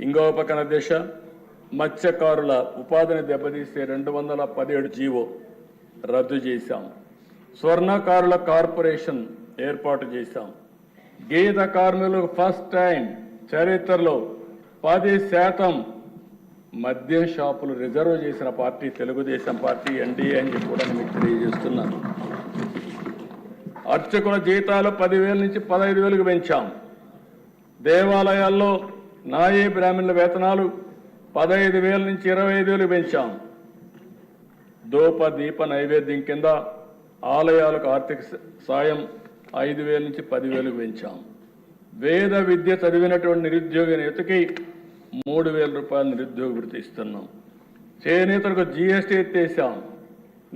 ఇంకో పక్కన దిశ మత్స్యకారుల ఉపాధిని దెబ్బతీసే రెండు వందల పదిహేడు జీవో రద్దు చేశాం. స్వర్ణకారుల కార్పొరేషన్ ఏర్పాటు చేశాం. గీత కార్మికులకు ఫస్ట్ టైం చరిత్రలో పది శాతం మద్యం షాపులు రిజర్వ్ చేసిన పార్టీ తెలుగుదేశం పార్టీ ఎన్డీఏ అని చెప్పి కూడా మీకు తెలియజేస్తున్నాను. అర్చకుల జీతాలు పదివేల నుంచి పదహైదు వేలకు పెంచాం. దేవాలయాల్లో నాయీ బ్రాహ్మణుల వేతనాలు పదహైదు వేల నుంచి ఇరవై ఐదు వేలు పెంచాం. దూప దీప నైవేద్యం కింద ఆలయాలకు ఆర్థిక సాయం ఐదు వేల నుంచి పదివేలకు పెంచాం. వేద విద్య చదివినటువంటి నిరుద్యోగ నేతకి మూడు వేల రూపాయలు నిరుద్యోగ వృత్తి ఇస్తున్నాం. చేనేతలకు జీఎస్టీ ఎత్తేసాం.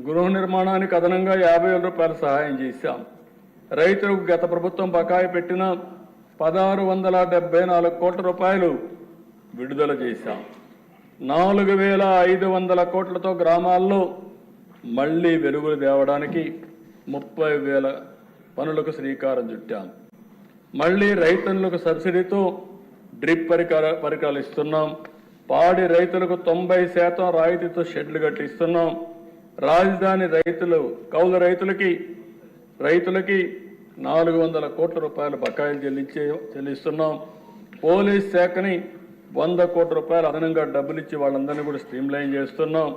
గృహ నిర్మాణానికి అదనంగా యాభై వేల రూపాయలు సహాయం చేశాం. రైతులకు గత ప్రభుత్వం బకాయి పెట్టిన పదహారు వందల డెబ్బై నాలుగు కోట్ల రూపాయలు విడుదల చేశాం. నాలుగు వేల ఐదు వందల కోట్లతో గ్రామాల్లో మళ్ళీ వెలుగులు తేవడానికి ముప్పై వేల పనులకు శ్రీకారం చుట్టాం. మళ్ళీ రైతులకు సబ్సిడీతో డ్రిప్ పరికర పరికరాలు ఇస్తున్నాం. పాడి రైతులకు తొంభై శాతం రాయితీతో షెడ్లు కట్టిస్తున్నాం. రాజధాని రైతులు కౌలు రైతులకి రైతులకి నాలుగు వందల కోట్ల రూపాయల బకాయిలు చెల్లించే చెల్లిస్తున్నాం. పోలీస్ శాఖని వంద కోట్ల రూపాయలు అదనంగా డబ్బులు ఇచ్చి వాళ్ళందరినీ కూడా స్ట్రీమ్లైన్ చేస్తున్నాం.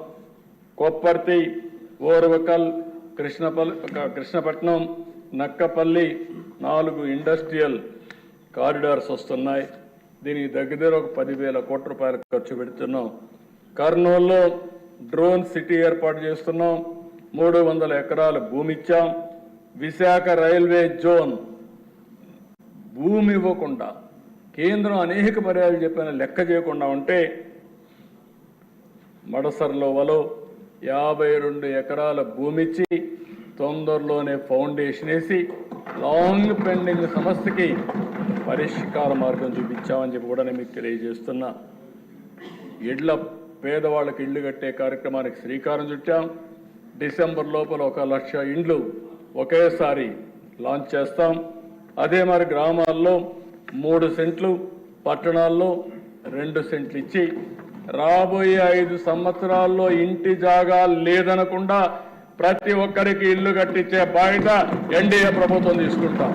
కొప్పర్తి ఓర్వకల్ కృష్ణపల్లి కృష్ణపట్నం నక్కపల్లి నాలుగు ఇండస్ట్రియల్ కారిడార్స్ వస్తున్నాయి. దీనికి దగ్గర ఒక పదివేల కోట్ల రూపాయలు ఖర్చు పెడుతున్నాం. కర్నూలులో డ్రోన్ సిటీ ఏర్పాటు చేస్తున్నాం. మూడు వందల ఎకరాల భూమి ఇచ్చాం విశాఖ రైల్వే జోన్ భూమి ఇవ్వకుండా కేంద్రం అనేక పర్యాలు చెప్పిన లెక్క చేయకుండా ఉంటే మడసర్లో వలో యాభై రెండు ఎకరాల భూమి ఇచ్చి తొందరలోనే ఫౌండేషన్ వేసి లాంగ్ పెండింగ్ సమస్యకి పరిష్కార మార్గం చూపించామని చెప్పి కూడా నేను మీకు తెలియజేస్తున్నా. ఇళ్ళ పేదవాళ్ళకి ఇళ్ళు కట్టే కార్యక్రమానికి శ్రీకారం చుట్టాం. డిసెంబర్ లోపల ఒక లక్ష ఇండ్లు ఒకేసారి లాంచ్ చేస్తాం. అదే మరి గ్రామాల్లో మూడు సెంట్లు పట్టణాల్లో రెండు సెంట్లు ఇచ్చి రాబోయే ఐదు సంవత్సరాల్లో ఇంటి జాగా లేదనకుండా ప్రతి ఒక్కరికి ఇల్లు కట్టించే బాధ్యత ఎన్డీఏ ప్రభుత్వం తీసుకుంటాం.